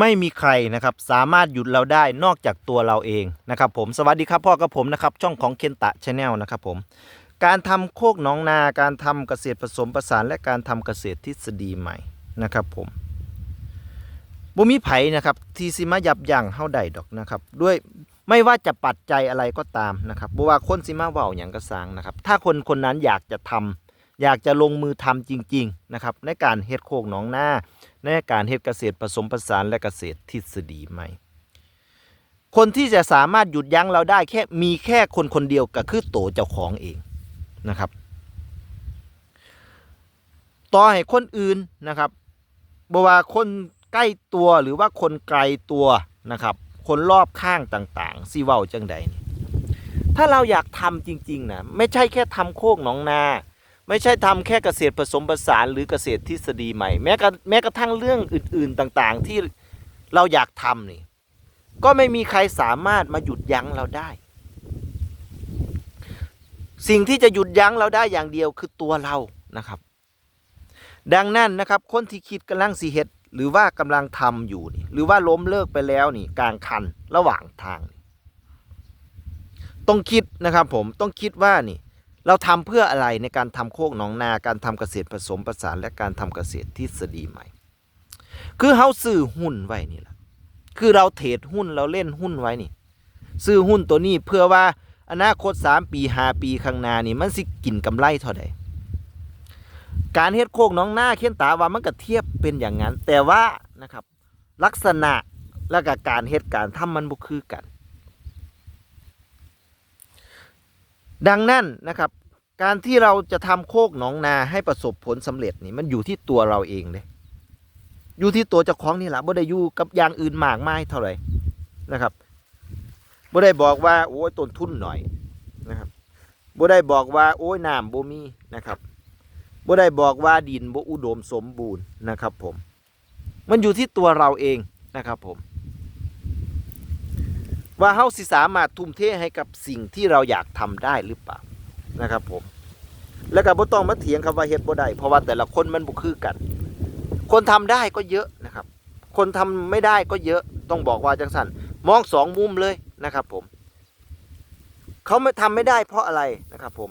ไม่มีใครนะครับสามารถหยุดเราได้นอกจากตัวเราเองนะครับผมสวัสดีครับพ่อกับผมนะครับช่องของเคนตะชาแนลนะครับผมการทำโคกหนองนาการทำเกษตรผสมผสานและการทำเกษตรทฤษฎีใหม่นะครับผมบ่มีไผนะครับที่สิมายับยั้งเฮาได้ดอกนะครับ ด้วยไม่ว่าจะปัจจัยอะไรก็ตามนะครับบ่ว่าคนสิมาเว้าหยังก็สร้างนะครับ ถ้าคนคนนั้นอยากจะทำอยากจะลงมือทำจริง ๆนะครับ ในการเฮ็ดโคกหนองนา ในการเฮ็ดเกษตรผสมผสานและเกษตรทฤษฎีใหม่ คนที่จะสามารถหยุดยั้งเราได้แค่มีแค่คนคนเดียวก็คือโตเจ้าของเองนะครับ ต่อให้คนอื่นนะครับบ่ว่าคนใกล้ตัวหรือว่าคนไกลตัวนะครับ คนรอบข้างต่างๆสิเว้าจังใดนี่ถ้าเราอยากทำจริงๆนะไม่ใช่แค่ทำโคกหนองนา ไม่ใช่ทำแค่เกษตรผสมผสานหรือเกษตรทฤษฎีใหม่ แม้กระแม้กระทั่งเรื่องอื่น ๆต่างๆ ที่เราอยากทำนี่ ก็ไม่มีใครสามารถมาหยุดยั้งเราได้ สิ่งที่จะหยุดยั้งเราได้อย่างเดียวคือตัวเรานะครับ ดังนั้นนะครับคนที่คิดกำลังสีเฮ็ดหรือว่ากำลังทำอยู่นี่หรือว่าล้มเลิกไปแล้วนี่กลางคันระหว่างทาง ต้องคิดนะครับผมต้องคิดว่านี่ เราทำเพื่ออะไรในการทำโคกหนองนาการทำเกษตรผสมผสานและการทำเกษตรทฤษฎีใหม่ คือเฮาซื้อหุ้นไว้นี่แหละคือเราเทรดหุ้นเราเล่นหุ้นไว้นี่ ซื้อหุ้นตัวนี้เพื่อว่าอนาคต 3 ปี5ปีข้างหน้านี่มันสิกินกำไรเท่าใดการเฮ็ดโคกน้องหน้าเขียนตาว่ามันก็เทียบเป็นอย่างนั้น แต่ว่านะครับลักษณะและกการเฮ็ดการทำมันบ่คือกัน ดังนั้นนะครับ การที่เราจะทำโคกหนองนาให้ประสบผลสำเร็จนี่มันอยู่ที่ตัวเราเองเลยอยู่ที่ตัวเจ้าของนี่แหละบ่ได้อยู่กับอย่างอื่นมากมายเท่าไหร่นะครับบ่ได้บอกว่าโอ้ยต้นทุนหน่อยนะครับบ่ได้บอกว่าโอ้ยน้ำบ่มีนะครับบ่ได้บอกว่าดินบ่อุดมสมบูรณ์นะครับผม มันอยู่ที่ตัวเราเองนะครับผม ว่าเฮาสิสามารถทุ่มเทให้กับสิ่งที่เราอยากทำได้หรือเปล่านะครับผม แล้วก็บ่ต้องมาเถียงคำว่าเฮ็ดบ่ได้เพราะว่าแต่ละคนมันบ่คือกัน คนทำได้ก็เยอะนะครับ คนทำไม่ได้ก็เยอะต้องบอกว่าจังสันมองสองมุมเลยนะครับผมเขาไม่ทำไม่ได้เพราะอะไรนะครับผม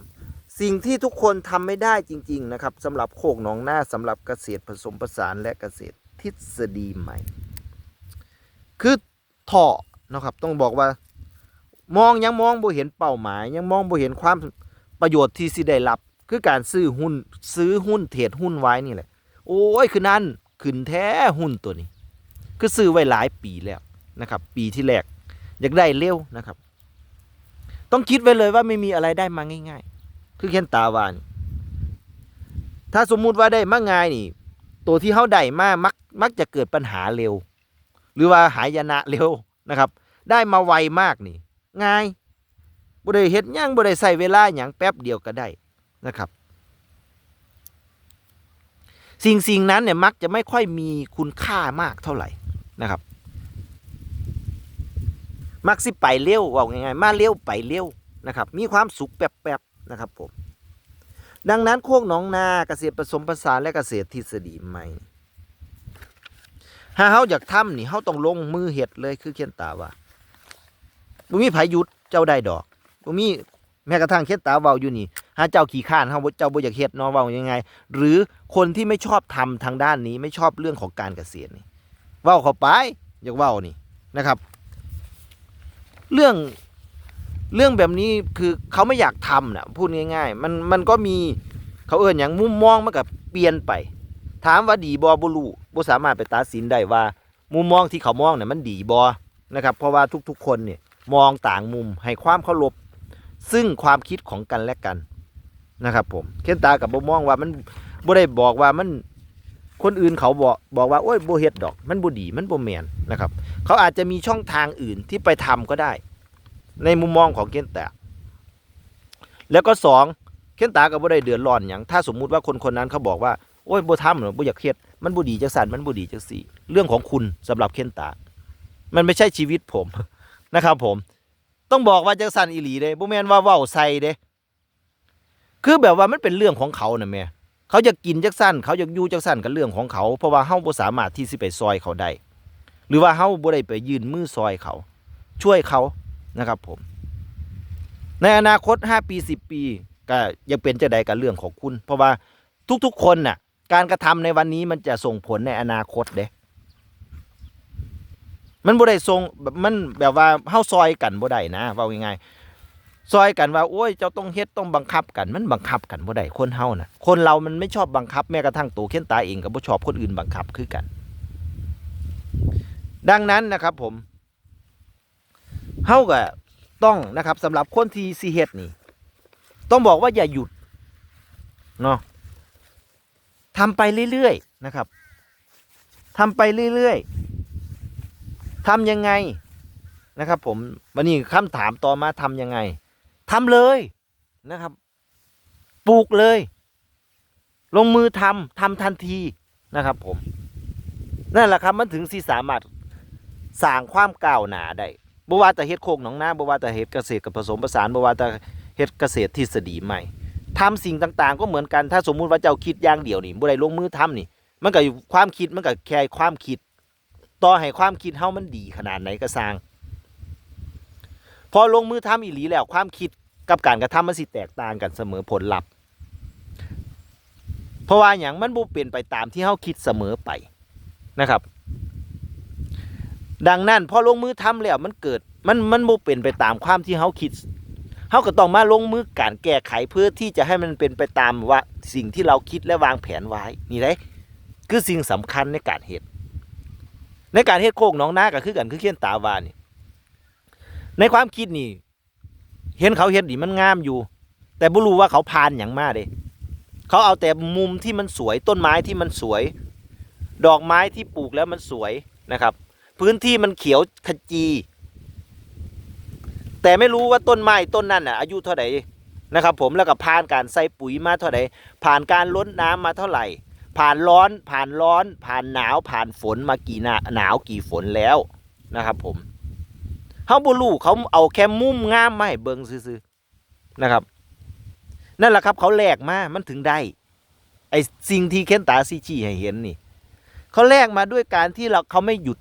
สิ่งที่ทุกคนทำไม่ได้จริง ๆ นะครับสำหรับโคกหนองหน้าสำหรับเกษตรผสมผสานและเกษตรทฤษฎีใหม่ คือท่อ นะครับ ต้องบอกว่า มองยังมองบ่เห็นเป้าหมาย ยังมองบ่เห็นความประโยชน์ที่สิได้รับ คือการซื้อหุ้นซื้อหุ้นเทรดหุ้นไว้นี่แหละ โอ้ยคือนั่นขึ้นแท้หุ้นตัวนี้ คือซื้อไว้หลายปีแล้วนะครับ ปีที่แรกอยากได้เร็วนะครับ ต้องคิดไว้เลยว่าไม่มีอะไรได้มาง่าย ๆ คือเขียนตาวานถ้าสมมุติว่าได้มาง่ายนี่ ตัวที่เขาได้มามักมักจะเกิดปัญหาเร็ว หรือว่าหายนะเร็ว นะครับ ได้มาไวมากนี่ ง่ายบ่ได้เฮ็ดหยังบ่ได้ใส่เวลาหยังแป๊บเดียวก็ได้นะครับ สิ่งสิ่งนั้นเนี่ยมักจะไม่ค่อยมีคุณค่ามากเท่าไหร่นะครับ มักสิไปเร็วว่าง่ายๆมาเร็วไปเร็วนะครับ มีความสุขแป๊บๆนะครับผมดังนั้นโคกหนองนาเกษตรผสมผสานและเกษตรทฤษฎีใหม่ ถ้าเฮาอยากทำนี่เฮาต้องลงมือเฮ็ดเลยคือเขียนตาว่าบ่มีไผหยุดเจ้าได้ดอกบ่มีแม้กระทั่งเขียนตาเว้าอยู่นี่ถ้าเจ้าขี้ข้านเฮาบ่เจ้าบ่อยากเฮ็ดเนาะเว้ายังไง หรือคนที่ไม่ชอบทำทางด้านนี้ไม่ชอบเรื่องของการเกษตรนี่เว้าเข้าไปอยากเว้านี่นะครับ เรื่องเรื่องแบบนี้คือเขาไม่อยากทำนะพูดง่าย ๆ มันมันก็มีเขาเอ่นอย่างมุมมองมันกับเปลี่ยนไป ถามว่าดีบอบรูบ่สามารถไปตัดสินได้ว่า มุมมองที่เขามองเนี่ยมันดีบอนะครับเพราะว่าทุกๆ คนเนี่ยมองต่างมุมให้ความเคารพซึ่งความคิดของกันและกันนะครับผมเคนตากับบ่มองว่ามันบ่ได้บอกว่ามันคนอื่นเขาบอกบอกว่าโอ้ยบ่เฮ็ดดอก มันบ่ดีมันบ่แมนนะครับ เขาอาจจะมีช่องทางอื่นที่ไปทำก็ได้ ในมุมมองของเคนตาแล้วก็สองเคนตาก็บ่ได้เดือดร้อนอย่างถ้าสมมุติว่าคนคนนั้นเขาบอกว่า โอ้ยบ่ทำหรอกบ่อยากเฮ็ดมันบ่ดีจังสันมันบ่ดีจังสี่เรื่องของคุณสำหรับเคนตา มันไม่ใช่ชีวิตผมนะครับผม ต้องบอกว่าจังสันอีหลีเด้บ่แม่นว่าเว้าใส่เด้ คือแบบว่ามันเป็นเรื่องของเขาน่ะแม่เขาจะกินจักสั้นเขาจะอยู่จักสั้นกับเรื่องของเขา เพราะว่าเฮาบ่สามารถที่สิไปซอยเขาได้หรือว่าเฮาบ่ได้ไปยืนมือซอยเขา ช่วยเขานะครับผม ในอนาคต 5 ปี 10 ปี ก็ยังเป็นจะใดกับเรื่องของคุณ เพราะว่าทุกๆคนน่ะ การกระทำในวันนี้มันจะส่งผลในอนาคตเด้ มันบ่ได้ส่งแบบมันแบบว่าเฮาซอยกันบ่ได้นะเว้าง่ายๆซอยกันว่าโอ้ยเจ้าต้องเฮ็ดต้องบังคับกัน มันบังคับกันบ่ได้คนเฮาน่ะ คนเรามันไม่ชอบบังคับแม้กระทั่งตัวเข็นตาเองก็บ่ชอบคนอื่นบังคับคือกัน ดังนั้นนะครับ ผมเฮาก็ต้องนะครับสำหรับคนที่สิเฮ็ดนี่ ต้องบอกว่าอย่าหยุดเนาะ ทำไปเรื่อยๆนะครับทำไปเรื่อยๆทำยังไงนะครับ ผมวันนี้คำถามต่อมาทำยังไงทำเลยนะครับ ปลูกเลย ลงมือทำทำทันทีนะครับ ผมนั่นแหละครับมันถึงสิสามารถสร้างความก้าวหน้าได้บ่ว่าแต่เฮ็ดโคกหนองนาบ่ว่าแต่เฮ็ดเกษตรกับผสมผสานบ่ว่าแต่เฮ็ดเกษตรทฤษฎีใหม่ ทำสิ่งต่างๆ ก็เหมือนกันถ้าสมมุติว่าเจ้าคิดอย่างเดียวนี่บ่ได้ลงมือทำนี่ มันก็อยู่ความคิดมันก็แค่ความคิด ต่อให้ความคิดเฮามันดีขนาดไหนก็สร้าง พอลงมือทำอีหลีแล้วความคิดกับการกระทำมันสิแตกต่างกันเสมอผลลัพธ์เพราะว่าอย่างมันบ่เป็นไปตามที่เฮาคิดเสมอไปนะครับ ดังนั้นพอลงมือทำแล้วมันเกิดมันมันบ่เป็นไปตามความที่เฮาคิด เฮาก็ต้องมาลงมือการแก้ไขเพื่อที่จะให้มันเป็นไปตามว่าสิ่งที่เราคิดและวางแผนไว้นี่ได้คือสิ่งสำคัญในการเฮ็ดในการเฮ็ดโคกหนองนาก็คือกันคือเขียนตาวานี่ ในความคิดนี่ เห็นเขาเฮ็ดนี่มันงามอยู่ แต่บ่รู้ว่าเขาผ่านหยังมากเด้เขาเอาแต่มุมที่มันสวยต้นไม้ที่มันสวย ดอกไม้ที่ปลูกแล้วมันสวยนะครับ พื้นที่มันเขียวขจี แต่ไม่รู้ว่าต้นไม้ต้นนั้นน่ะอายุเท่าไหร่นะครับผมแล้วก็ผ่านการใส่ปุ๋ยมาเท่าไหร่ผ่านการล้นน้ำมาเท่าไหร่ ผ่านร้อนผ่านร้อน ผ่านหนาวผ่านฝนมากี่หนาหนาวกี่ฝนแล้วนะครับผมเขาบ่รู้เขาเอาแค่มุมง่ามมาให้เบิ่งซื่อๆนะครับ นั่นแหละครับเขาแลกมามันถึงได้ไอสิ่งที่เค้นตาซีชี้ให้เห็นนี่เขาแลกมาด้วยการที่เราเขาไม่หยุด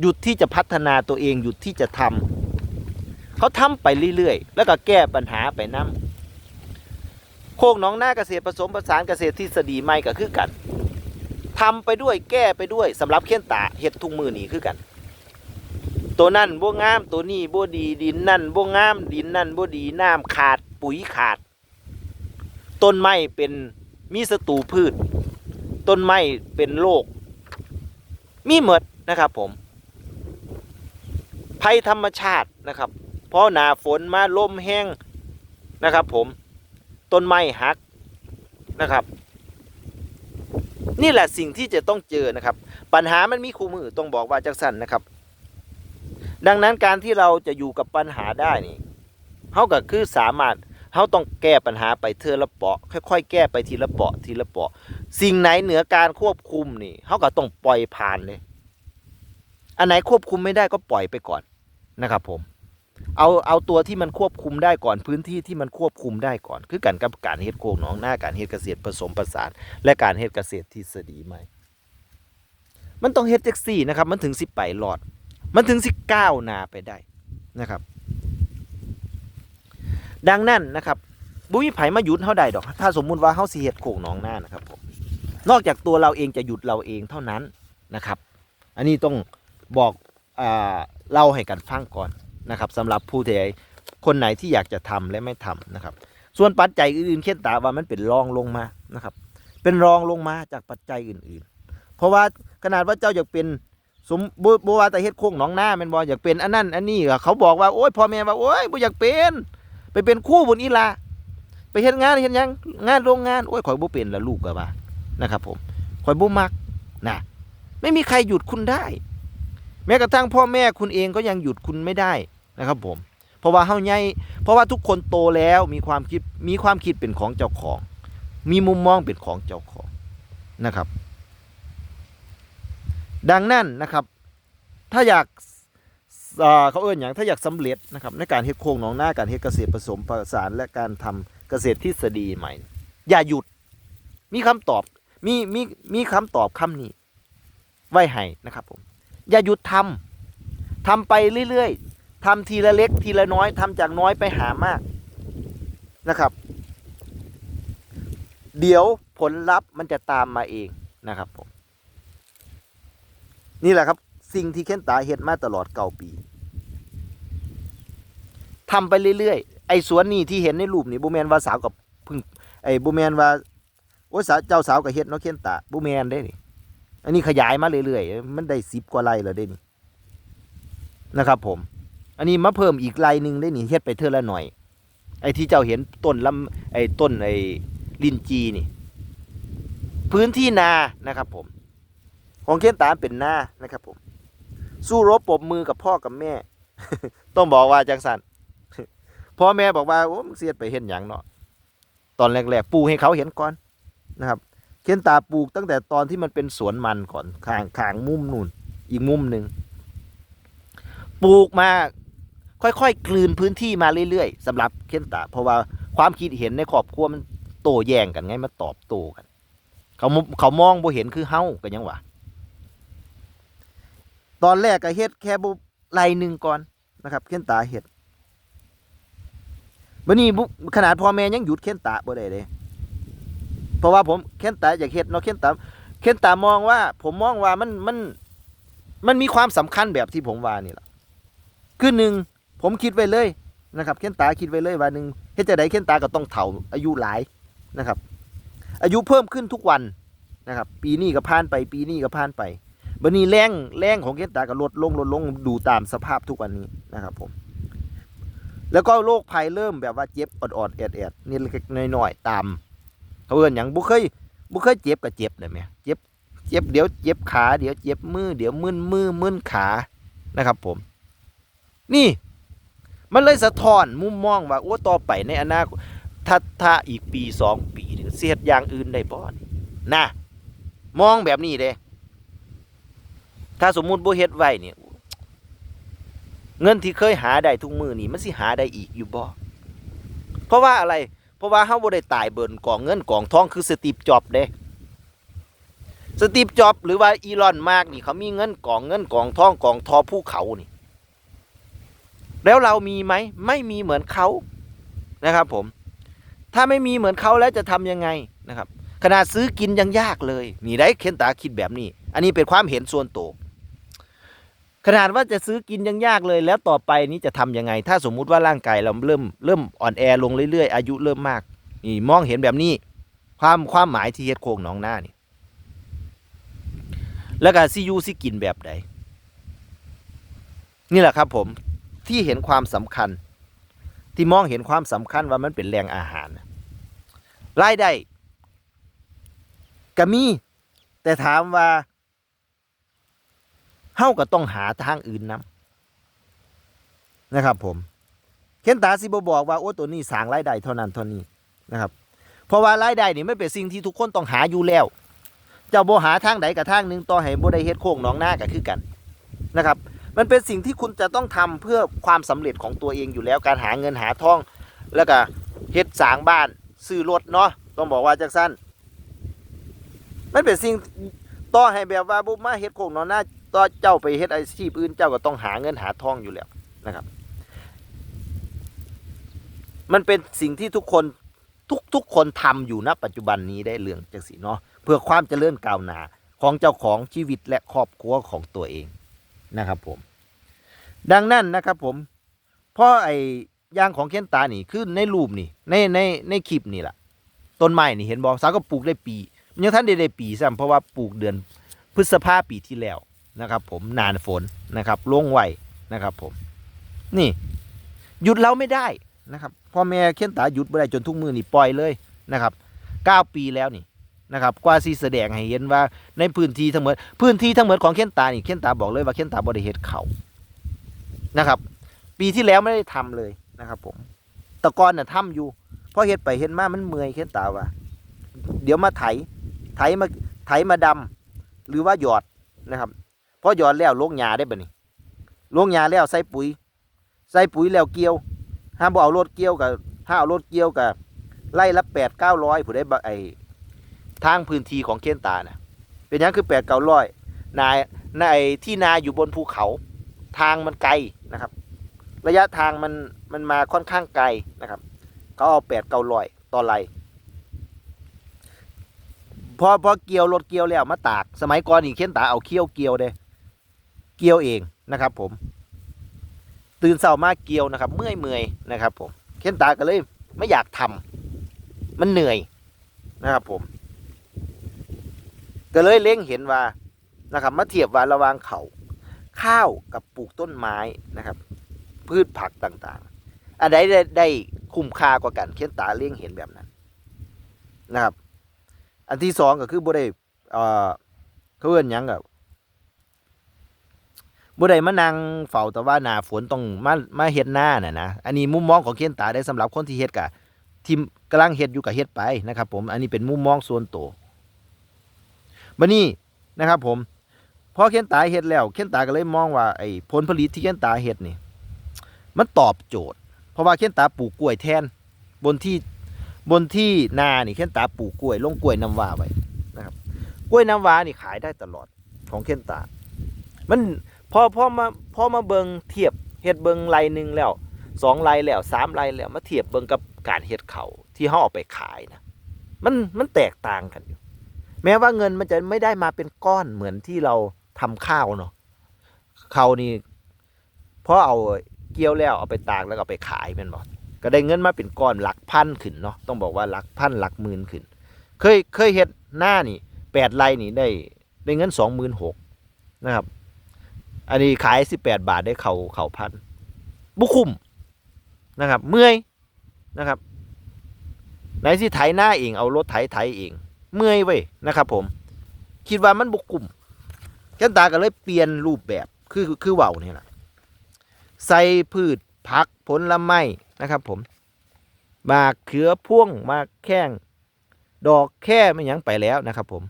หยุดที่จะพัฒนาตัวเองหยุดที่จะทำ เขาทำไปเรื่อยๆ แล้วก็แก้ปัญหาไปน้ำโคกหน้องหน้าเกษตรผสมผสานเกษตรทฤษฎีใหม่ก็คือกันทำไปด้วยแก้ไปด้วยสำหรับเค้ยนตาเห็ดทุกมือนี่คือกัน ตัวนั่นบ่งามตัวนี้บ่ดีดินนั่นบ่งามดินนั่นบ่ดีน้ำขาดปุ๋ยขาด ต้นไม้เป็นมีศัตรูพืช ต้นไม้เป็นโรคมีหมดนะครับผมภัยธรรมชาตินะครับ พราะหนาฝนมาลมแห้งนะครับผมต้นไม้หักนะครับ นี่แหละสิ่งที่จะต้องเจอนะครับ ปัญหามันมีคู่มือต้องบอกว่าจักสันนะครับ ดังนั้นการที่เราจะอยู่กับปัญหาได้นี่เขาก็คือสามารถเขาต้องแก้ปัญหาไปเทอละเปาะ ค่อยๆ แก้ไปทีละเปาะทีละเปาะ สิ่งไหนเหนือการควบคุมนี่เขาก็ต้องปล่อยผ่านเลย อันไหนควบคุมไม่ได้ก็ปล่อยไปก่อนนะครับผม เอาเอาตัวที่มันควบคุมได้ก่อนพื้นที่ที่มันควบคุมได้ก่อน คือการกับการเฮ็ดโคกหนองหน้าการเฮ็ดเกษตรผสมผสาน และการเฮ็ดเกษตรทฤษฎีใหม่ มันต้องเฮ็ดแท็กซี่นะครับ มันถึงสิไปหลอด มันถึงสิก้าวนาไปได้นะครับ ดังนั้นนะครับบุญไผมาหยุดเฮาได้ดอก ถ้าสมมุติว่าเฮาสิเฮ็ดโคกหนองหน้านะครับผมนอกจากตัวเราเองจะหยุดเราเองเท่านั้นนะครับ อันนี้ต้องบอกอ่าเล่าให้กันฟังก่อน นะครับสำหรับผู้ที่คนไหนที่อยากจะทำและไม่ทำนะครับ ส่วนปัจจัยอื่นๆเช่นตาว่ามันเป็นรองลงมานะครับ เป็นรองลงมาจากปัจจัยอื่นๆ เพราะว่าขนาดว่าเจ้าอยากเป็นสมบูบัวาแต่เฮ็ดโค้งหนองหน้าแมนบ่อยากเป็นอันนั้นอันนี้เขาบอกว่าโอ้ยพ่อแม่ว่าโอ้ยบ่อยากเป็น ไปเป็นคู่บนอีลาไปเฮ็ดงานเฮ็ดยังงานโรงงานโอ้ยข่อยบ่เป็นละลูกก็ว่านะครับ ผมข่อยบ่มักนะไม่มีใครหยุดคุณได้ แม้กระทั่งพ่อแม่คุณเองก็ยังหยุดคุณไม่ได้ นะครับผมเพราะว่าเฮาใหญ่เพราะว่าทุกคนโตแล้วมีความคิดมีความคิดเป็นของเจ้าของ มีมุมมองเป็นของเจ้าของนะครับ ดังนั้นนะครับ ถ้าอยากเอ่อเขาเอื้นอย่างถ้าอยากสำเร็จนะครับในการเฮ็ดโครงหนองหน้าการเฮ็ดเกษตรผสมผสานและการทำเกษตรทฤษฎีใหม่ อย่าหยุดมีคำตอบมีมีมีคำตอบคำนี้ ไว้ให้นะครับผม อย่าหยุดทำทำไปเรื่อย ๆ ทำทีละเล็กทีละน้อยทำจากน้อยไปหามากนะครับ เดี๋ยวผลลัพธ์มันจะตามมาเองนะครับผมนี่แหละครับ สิ่งที่เค้นตาเห็ดมาตลอดเก้าปีทำไปเรื่อยๆ ไอ้สวนนี่ที่เห็นในรูปนี่บูแมนว่าสาวกับพึ่งไอ้บูแมนว่าโอ้ยสาวเจ้าสาวกับเฮ็ดเนาะเค้นตาบูแมนได้นี่อันนี้ขยายมาเรื่อยๆ มันได้สิบกว่าไร่แล้วได้นี่นะครับผม อันนี้มาเพิ่มอีกไร่หนึ่งได้นี่เฮ็ดไปเท่าละหน่อย ไอ้ที่เจ้าเห็นต้นลำไอ้ต้นไอ้ลินจีนี่ พื้นที่นานะครับ ผม ของเค้นตาเป็นนานะครับ ผม สู้รบปรบมือกับพ่อกับแม่ ต้องบอกว่าจังสันพ่อแม่บอกว่าโอ้มึงเสียดไปเห็นอย่างเนาะตอนแรกๆปลูกให้เขาเห็นก่อนนะครับเค้นตาปลูกตั้งแต่ตอนที่มันเป็นสวนมันก่อนข้างข้างมุมนู่น อีกมุมหนึ่งปลูกมา ค่อยๆ กลืนพื้นที่มาเรื่อยๆสำหรับเคนตาเพราะว่าความคิดเห็นในครอบครัวมันโตแย้งกันไงมาตอบโต้กัน เขาเขามองบ่เห็นคือเฮากันยังวะตอนแรกก็เฮ็ดแค่บุไรหนึ่งก่อนนะครับ เคนตาเฮ็ดบัดนี้บุขนาดพ่อแม่ยังหยุดเคนตาบ่ได้เลยเพราะว่าผมเคนตาอยากเฮ็ดเนาะเคนตาเคนตามองว่า ผมมองว่ามันมันมันมีความสำคัญแบบที่ผมว่านี่แหละคือหนึ่ง ผมคิดไว้เลยนะครับเค้นตาคิดไว้เลยว่าหนึ่งเฮ็ดจะได้เค้นตาก็ต้องเฒ่าอายุหลายนะครับ อายุเพิ่มขึ้นทุกวันนะครับ ปีนี้ก็ผ่านไปปีนี้ก็ผ่านไปบันนี้แรงแรงของเกนตาก็ลดลงลดลงดูตามสภาพทุกวันนี้นะครับผมแล้วก็โรคภัยเริ่มแบบว่าเจ็บออดๆแอดแอดๆนี่เล็กน้อยๆตามเขาเอิ้นอย่างบุเคยบุเคยเจ็บก็เจ็บเลยไหมเจ็บเจ็บเดี๋ยวเจ็บขาเดี๋ยวเจ็บมือเดี๋ยวมึนมือมึนขานะครับผม นี่ มันเลยสะท้อนมุมมองว่าโอ้ต่อไปในอนาคตถ้าถ้าอีกปีสองปีนี่เสียดอย่างอื่นได้บ่นี่นะมองแบบนี้เด้ ถ้าสมมุติบ่เฮ็ดไว้เนี่ยเงินที่เคยหาได้ทุกมือนี่มันสิหาได้อีกอยู่บ่เพราะว่าอะไร เพราะว่าเฮาบ่ได้ตายเบิ่นกองเงินกองทองคือสตีฟจ็อบเด้สตีฟจ็อบหรือว่าอีลอนมาร์กนี่เขามีเงินกองเงินกองทองกองทอภูเขานี่ แล้วเรามีไหมไม่มีเหมือนเขานะครับผม ถ้าไม่มีเหมือนเขาแล้วจะทำยังไงนะครับ ขนาดซื้อกินยังยากเลยนี่ได้เคนตาคิดแบบนี้ อันนี้เป็นความเห็นส่วนตัวขนาดว่าจะซื้อกินยังยากเลย แล้วต่อไปนี้จะทำยังไง ถ้าสมมุติว่าร่างกายเราเริ่มเริ่มอ่อนแอลงเรื่อยๆ อายุเริ่มมากนี่มองเห็นแบบนี้ ความความหมายที่เฮ็ดโคงหนองหน้านี่ แล้วก็ซียูซิกินแบบใดนี่แหละครับผม ที่เห็นความสำคัญ ที่มองเห็นความสำคัญว่ามันเป็นแหล่งอาหารรายได้ก็มี แต่ถามว่าเฮาก็ต้องหาทางอื่นนํนะครับ ผมเคนตาสิบบอกว่าโอ้ตัวนี้สางรายได้เท่านั้นเท่านี้นะครับ เพราะว่ารายได้นี่ไม่เป็นสิ่งที่ทุกคนต้องหาอยู่แล้ว เจ้าบ่หาทางใดกับทางหนึ่งต่อให้บ่ได้เฮ็ดโค้งหนองหน้าก็คือกันนะครับ มันเป็นสิ่งที่คุณจะต้องทำเพื่อความสำเร็จของตัวเองอยู่แล้วการหาเงินหาทอง แล้วก็เฮ็ดสางบ้านซื้อรถเนาะต้องบอกว่าจังสั้นมันเป็นสิ่งต่อให้แบบว่าบุมาเฮ็ดโคงเนาะหน้าต่อเจ้าไปเฮ็ดอาชีพอื่นเจ้าก็ต้องหาเงินหาทองอยู่แล้วนะครับ มันเป็นสิ่งที่ทุกคนทุกทุกคนทำอยู่ณปัจจุบันนี้ได้เรื่องจังสีเนาะเพื่อความเจริญก้าวหน้าของเจ้าของชีวิตและครอบครัวของตัวเอง นะครับผม ดังนั้นนะครับผมเพราะไอ้ยางของเคนตานี่คือในรูปนี่ในในในคลิปนี่แหละต้นไม้นี่เห็นบอกสาวก็ปลูกได้ปีมันยังท่านได้ได้ปีซ้ำเพราะว่าปลูกเดือนพฤษภาปีที่แล้วนะครับ ผมนานฝนนะครับลงไวนะครับผม นี่ หยุดเราไม่ได้นะครับพ่อแม่เคนตาหยุดไม่ได้จนทุกมือนี่ปล่อยเลยนะครับเก้าปีแล้วนี่ นะครับกว่าสีแสดงให้เห็นว่าในพื้นที่ทั้งหมดพื้นที่ทั้งหมดของเคนตานี่เคนตาบอกเลยว่าเคนตาบริเหตุเขานะครับ ปีที่แล้วไม่ได้ทำเลยนะครับ ผมแตะกอนน่ะทำอยู่เพราะเฮ็ดไปเฮ็ดมามันเมื่อยเคนตาว่าเดี๋ยวมาไถ ไถมาไถมาดำหรือว่าหยอดนะครับพอหยอดแล้วลงหญ้าได้บ่นี่ลงหญ้าแล้วใส่ปุ๋ย ใส่ปุ๋ยแล้วเกี่ยวห้ามบ่เอารถเกี่ยวกับถ้าเอารถเกี่ยวกับไล่ละแปดเก้าร้อยผู้ได้ไอ ทางพื้นที่ของเคนตาน่ะเป็นหยังคือแปดเก้าร้อยนายในที่นาอยู่บนภูเขาทางมันไกลนะครับ ระยะทางมันมันมาค่อนข้างไกลนะครับเขาเอาแปดเก้าร้อยต่อไรพอพอเกี่ยวรถเกี่ยวแล้วมาตาก สมัยก่อนนี่เข็นตาเอาเขี้ยวเกี่ยวเด้เกี่ยวเองนะครับ ผม ตื่นเช้ามาเกี่ยวนะครับ เมื่อยเมื่อยนะครับ ผมเข็นตาก็เลยไม่อยากทำมันเหนื่อยนะครับ ผม ก็เลยเล็งเห็นว่านะครับมาเทียบว่าระวางเขาข้าวกับปลูกต้นไม้นะครับ พืชผักต่างๆ อันใดได้ได้คุ้มค่ากว่ากันเขียนตาเลี้ยงเห็นแบบนั้นนะครับ อันที่สองก็คือบ่ได้เอ่อเขาเอิ้นยังกับบ่ได้มานั่งเฝ้าแต่ว่าหนาฝนต้องมามาเฮ็ดหน้าน่ะนะอันนี้มุมมองของเขียนตาได้สำหรับคนที่เฮ็ดกะที่กำลังเฮ็ดอยู่กับเฮ็ดไปนะครับ ผมอันนี้เป็นมุมมองส่วนตัว บัดนี้นะครับ ผมพอเขียนตาเฮ็ดแล้วเขียนตาก็เลยมองว่าไอ้ผลผลิตที่เขียนตาเฮ็ดนี่ มันตอบโจทย์ เพราะว่าเขียนตาปลูกกล้วยแทน บนที่บนที่นานี่เขียนตาปลูกกล้วย ลงกล้วยน้ำว้าไว้นะครับกล้วยน้ำว้านี่ขายได้ตลอดของเขียนตา มันพอพอมาพอมาเบิงเทียบเฮ็ดเบิงไรหนึ่งแล้วสองไรแล้วสามไรแล้วมาเทียบเบิงกับการเฮ็ดเขาที่เขาเอาไปขายนะมันมันแตกต่างกันอยู่ แม้ว่าเงินมันจะไม่ได้มาเป็นก้อนเหมือนที่เราทำข้าวเนาะเขานี่พอเอาเกี่ยวแล้วเอาไปตากแล้วก็เอาไปขายแม่นบ่ก็ได้เงินมาเป็นก้อนหลักพันขึ้นเนาะต้องบอกว่าหลักพันหลักหมื่นขึ้น เคยเคยเฮ็ดหน้านี่แปดไร่นี่ได้ได้เงินสองหมื่นหกนะครับ อันนี้ขายสิบแปดบาทได้เขาเขาพันบุคุ้มนะครับ เมื่อยนะครับไหนสิไถหน้าเองเอารถไถไถเอง เมื่อยเว้ยนะครับผม คิดว่ามันบุกลุ่มแกันตาก็เลยเปลี่ยนรูปแบบคือคือเว่าวนี่แหละใส่พืชผักผลไม้นะครับ ผมมากเขือพ่วงมากแข้งดอกแค่ไม่ยังไปแล้วนะครับ ผม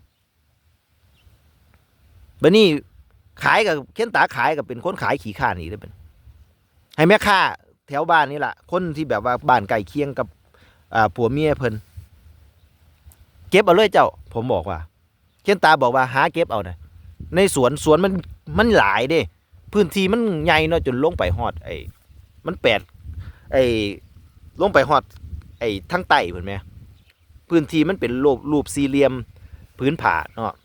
บันนี้ขายกับเค้นตาขายกับเป็นคนขายขี่ข้านนี่ได้เป็นให้แม่ค้าแถวบ้านนี่แหละคนที่แบบว่าบ้านไก่เคียงกับผัวเมียเพิ่น ก็บเอาเลยเจ้า ผมบอกว่าเคนตาบอกว่าหาเก็บเอานะในสวนสวนมันมันหลายเด้ พื้นที่มันใหญ่เนาะจนลงไปฮอดไอ้มันแปดไอ้ลงไปฮอดไอ้ทั้งใต้เหมือนไหมพื้นที่มันเป็นรูปรูปสี่เหลี่ยมพื้นผาเนาะ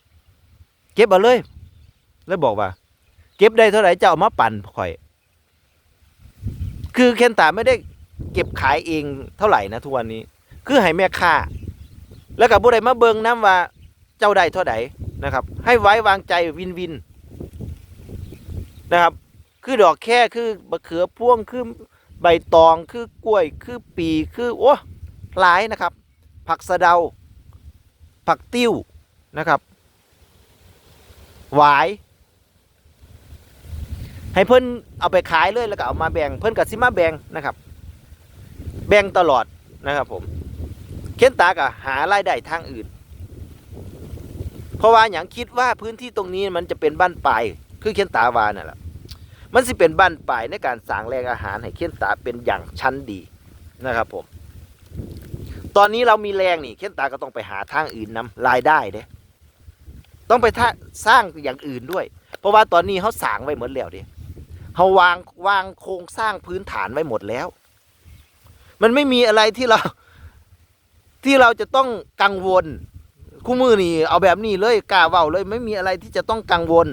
เก็บเอาเลย แล้วบอกว่า เก็บได้เท่าไหร่เจ้าเอามาปั่นข่อย คือเคนตาไม่ได้เก็บขายเองเท่าไหร่นะทุกวันนี้ คือให้แม่ค้า แล้วกับผู้ใดมาเบิงน้ำว่าเจ้าใดเท่าใดนะครับ ให้ไว้วางใจวินวินนะครับ คือดอกแค่คือมะเขือพ่วงคือใบตองคือกล้วยคือปีคือโอ้หลายนะครับ ผักสะเดา ผักติ้วนะครับหวาย ให้เพิ่นเอาไปขายเลยแล้วก็เอามาแบ่งเพิ่นกับซิมาแบ่งนะครับ แบ่งตลอดนะครับผม เค้นตากะหารายได้ทางอื่น เพราะว่าอย่างคิดว่าพื้นที่ตรงนี้มันจะเป็นบ้านปลายคือเค้นตาวานั่นแหละมันสิเป็นบ้านปลายในการสร้างแหล่งอาหารให้เค้นตาเป็นอย่างชั้นดีนะครับผม ตอนนี้เรามีแรงนี่เค้นตาก็ต้องไปหาทางอื่นนำรายได้เด้ต้องไปท่าสร้างอย่างอื่นด้วย เพราะว่าตอนนี้เขาสร้างไว้หมดแล้วเด้เขาวางวางโครงสร้างพื้นฐานไว้หมดแล้ว มันไม่มีอะไรที่เรา ที่เราจะต้องกังวลคู่มือนี่เอาแบบนี้เลยกล้าเว้าเลยไม่มีอะไรที่จะต้องกังวล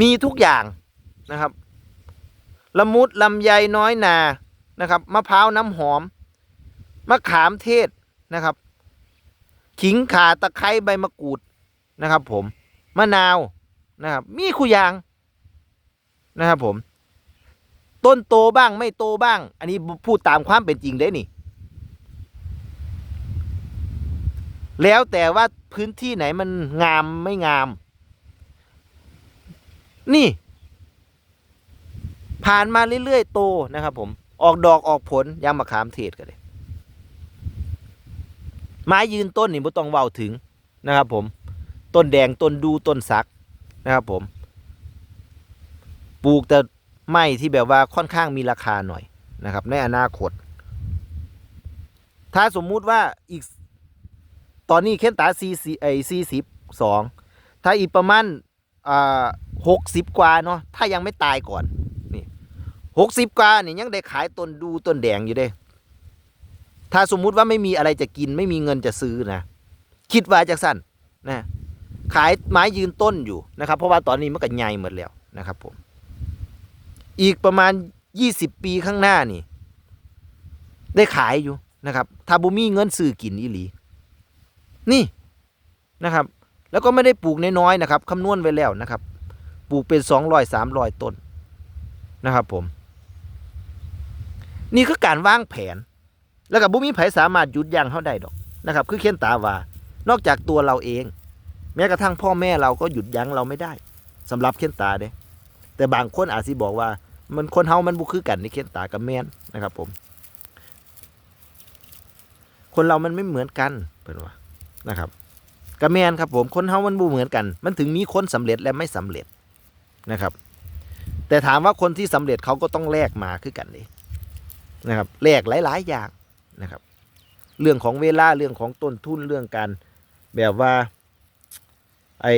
มีทุกอย่างนะครับละมุดลำไยน้อยนานะครับมะพร้าวน้ำหอมมะขามเทศนะครับ ขิงข่าตะไคร้ใบมะกรูดนะครับ ผมมะนาวนะครับ มีคุอยางนะครับผม ต้นโตบ้างไม่โตบ้าง อันนี้พูดตามความเป็นจริงได้นี่ แล้วแต่ว่าพื้นที่ไหนมันงามไม่งาม นี่ ผ่านมาเรื่อยๆโตนะครับ ผม ออกดอกออกผลยางมะขามเทศกันเลยไม้ยืนต้นนี่ไม่ต้องเว้าถึงนะครับ ผม ต้นแดงต้นดูต้นสักนะครับ ผม ปลูกแต่ไม้ที่แบบว่าค่อนข้างมีราคาหน่อยนะครับ ในอนาคต ถ้าสมมุติว่าอีก ตอนนี้เค้นตาซีซีไอซีสิบสองถ้าอีกประมาณอ่าหกสิบกว่าเนาะถ้ายังไม่ตายก่อนนี่หกสิบกว่านี่ยังได้ขายต้นดูต้นแดงอยู่เด้ถ้าสมมุติว่าไม่มีอะไรจะกินไม่มีเงินจะซื้อนะคิดว่าจากสั้นนะขายไม้ยืนต้นอยู่นะครับ เพราะว่าตอนนี้มันก็ใหญ่หมดแล้วนะครับผมอีกประมาณยี่สิบปีข้างหน้านี่ ได้ขายอยู่นะครับ ถ้าบุมีเงินซื้อกินอีหลี นี่นะครับ แล้วก็ไม่ได้ปลูกน้อยๆนะครับคำนวณไว้แล้วนะครับ ปลูกเป็นสองร้อยสามร้อยต้นนะครับผม นี่คือการวางแผน แล้วกับบุมีไผสามารถหยุดยั้งเขาได้ดอกนะครับ คือเขียนตาว่านอกจากตัวเราเอง แม้กระทั่งพ่อแม่เราก็หยุดยั้งเราไม่ได้สำหรับเขียนตาเด้แต่บางคนอาจสิบอกว่า มันคนเฮามันบุคือกันในเขียนตากับแม่นนะครับผม คนเรามันไม่เหมือนกันเป็นว่า นะครับกับแมนครับผมคนเฮามันบูเหมือนกัน มันถึงมีคนสำเร็จและไม่สำเร็จนะครับ แต่ถามว่าคนที่สำเร็จเขาก็ต้องแลกมาคือกันเลยนะครับแลกหลาย ๆ อย่างนะครับ เรื่องของเวลาเรื่องของต้นทุนเรื่องการแบบว่าไอ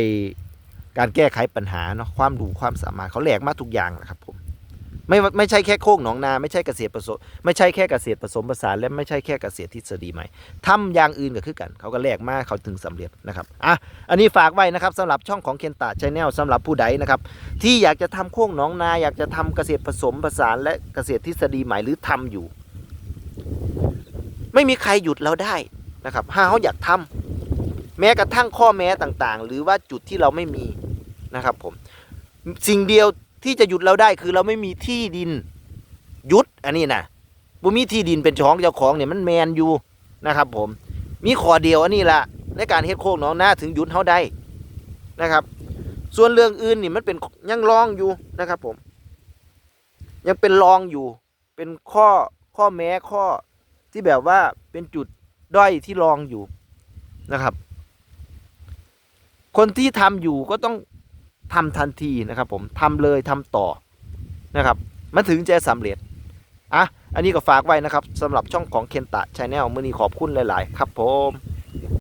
การแก้ไขปัญหาเนาะความรู้ความสามารถเขาแลกมาทุกอย่างนะครับผม ไม่ไม่ใช่แค่โคกหนองนาไม่ใช่เกษตรผสมไม่ใช่แค่เกษตรผสมผสานและไม่ใช่แค่เกษตรทฤษฎีใหม่ทำอย่างอื่นก็คือกัน เขาก็แลกมาเขาถึงสำเร็จนะครับอะอันนี้ฝากไว้นะครับสำหรับช่องของเคนตาชาแนลสำหรับผู้ใดนะครับที่อยากจะทำโคกหนองนา อยากจะทำเกษตรผสมผสานและเกษตรทฤษฎีใหม่หรือทำอยู่ ไม่มีใครหยุดเราได้นะครับถ้าเขาอยากทำแม้กระทั่งข้อแม้ต่างๆ หรือว่าจุดที่เราไม่มีนะครับผมสิ่งเดียว ที่จะหยุดเราได้คือเราไม่มีที่ดินหยุดอันนี้นะบุมีที่ดินเป็นเจ้องเจ้าของเนี่ยมันแมนอยู่นะครับ ผมมีขอเดียวอันนี้ละในการเฮ็ดโคกหนองนาถึงหยุดเขาได้นะครับ ส่วนเรื่องอื่นนี่มันเป็นยังรองอยู่นะครับ ผม ยังเป็นรองอยู่ เป็นข้อข้อแม้ข้อที่แบบว่าเป็นจุดด้อยที่รองอยู่นะครับ คนที่ทำอยู่ก็ต้อง ทำทันทีนะครับผมทำเลยทำต่อนะครับ มันถึงจะสำเร็จอะอันนี้ก็ฝากไว้นะครับสำหรับช่องของเคนตะชาแนลมือนี้ขอบคุณหลาย ๆ ครับผม